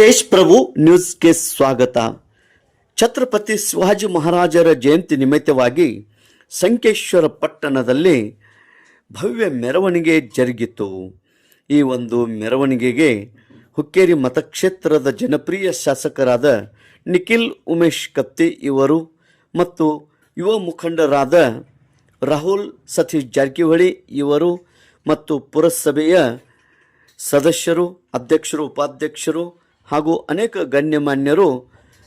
ತೇಜ್ ಪ್ರಭು ನ್ಯೂಸ್ಗೆ ಸ್ವಾಗತ. ಛತ್ರಪತಿ ಶಿವಾಜಿ ಮಹಾರಾಜರ ಜಯಂತಿ ನಿಮಿತ್ತವಾಗಿ ಸಂಕೇಶ್ವರ ಪಟ್ಟಣದಲ್ಲಿ ಭವ್ಯ ಮೆರವಣಿಗೆ ಜರುಗಿತು. ಈ ಒಂದು ಮೆರವಣಿಗೆಗೆ ಹುಕ್ಕೇರಿ ಮತಕ್ಷೇತ್ರದ ಜನಪ್ರಿಯ ಶಾಸಕರಾದ ನಿಖಿಲ್ ಉಮೇಶ್ ಕತ್ತಿ ಇವರು ಮತ್ತು ಯುವ ಮುಖಂಡರಾದ ರಾಹುಲ್ ಸತೀಶ್ ಜಾರಕಿಹೊಳಿ ಇವರು ಮತ್ತು ಪುರಸಭೆಯ ಸದಸ್ಯರು, ಅಧ್ಯಕ್ಷರು, ಉಪಾಧ್ಯಕ್ಷರು ಹಾಗೂ ಅನೇಕ ಗಣ್ಯಮಾನ್ಯರು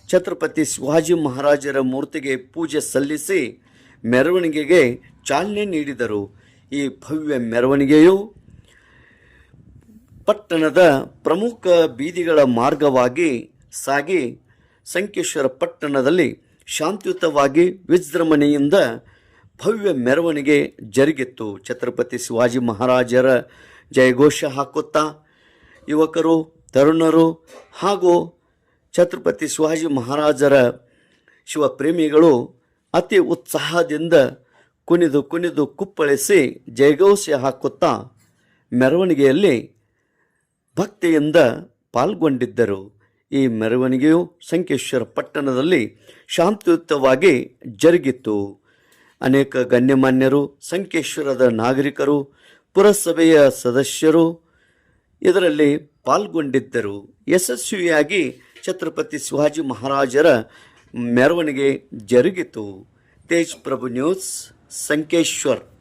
ಛತ್ರಪತಿ ಶಿವಾಜಿ ಮಹಾರಾಜರ ಮೂರ್ತಿಗೆ ಪೂಜೆ ಸಲ್ಲಿಸಿ ಮೆರವಣಿಗೆಗೆ ಚಾಲನೆ ನೀಡಿದರು. ಈ ಭವ್ಯ ಮೆರವಣಿಗೆಯು ಪಟ್ಟಣದ ಪ್ರಮುಖ ಬೀದಿಗಳ ಮಾರ್ಗವಾಗಿ ಸಾಗಿ ಸಂಕೇಶ್ವರ ಪಟ್ಟಣದಲ್ಲಿ ಶಾಂತಿಯುತವಾಗಿ ವಿಜೃಂಭಣೆಯಿಂದ ಭವ್ಯ ಮೆರವಣಿಗೆ ಜರುಗಿತ್ತು. ಛತ್ರಪತಿ ಶಿವಾಜಿ ಮಹಾರಾಜರ ಜಯಘೋಷ ಹಾಕುತ್ತಾ ಯುವಕರು ತರುಣರು ಹಾಗೂ ಛತ್ರಪತಿ ಶಿವಾಜಿ ಮಹಾರಾಜರ ಶಿವಪ್ರೇಮಿಗಳು ಅತಿ ಉತ್ಸಾಹದಿಂದ ಕುಣಿದು ಕುಣಿದು ಕುಪ್ಪಳಿಸಿ ಜಯಘೋಷ ಹಾಕುತ್ತಾ ಮೆರವಣಿಗೆಯಲ್ಲಿ ಭಕ್ತಿಯಿಂದ ಪಾಲ್ಗೊಂಡಿದ್ದರು. ಈ ಮೆರವಣಿಗೆಯು ಸಂಕೇಶ್ವರ ಪಟ್ಟಣದಲ್ಲಿ ಶಾಂತಿಯುತವಾಗಿ ಜರುಗಿತು. ಅನೇಕ ಗಣ್ಯಮಾನ್ಯರು, ಸಂಕೇಶ್ವರದ ನಾಗರಿಕರು, ಪುರಸಭೆಯ ಸದಸ್ಯರು, ಇದರಲ್ಲಿ ಪಾಲ್ಗೊಂಡಿದ್ದರು. ಯಶಸ್ವಿಯಾಗಿ ಛತ್ರಪತಿ ಶಿವಾಜಿ ಮಹಾರಾಜರ ಮೆರವಣಿಗೆ ಜರುಗಿತು. ತೇಜ್ ಪ್ರಭು ನ್ಯೂಸ್ ಸಂಕೇಶ್ವರ್.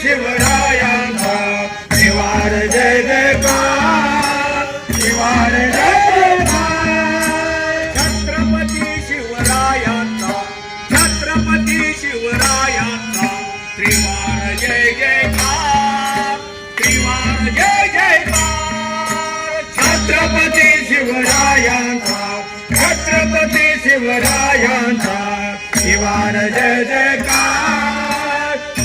शिवरायांचा श्रीवार जय जयकार श्रीवार जय जयकार. छत्रपती शिवरायांचा छत्रपती शिवरायांचा श्रीवार जय जयकार श्रीवार जय जयकार. छत्रपती शिवरायांचा छत्रपती शिवरायांचा शिवार जय जयकार.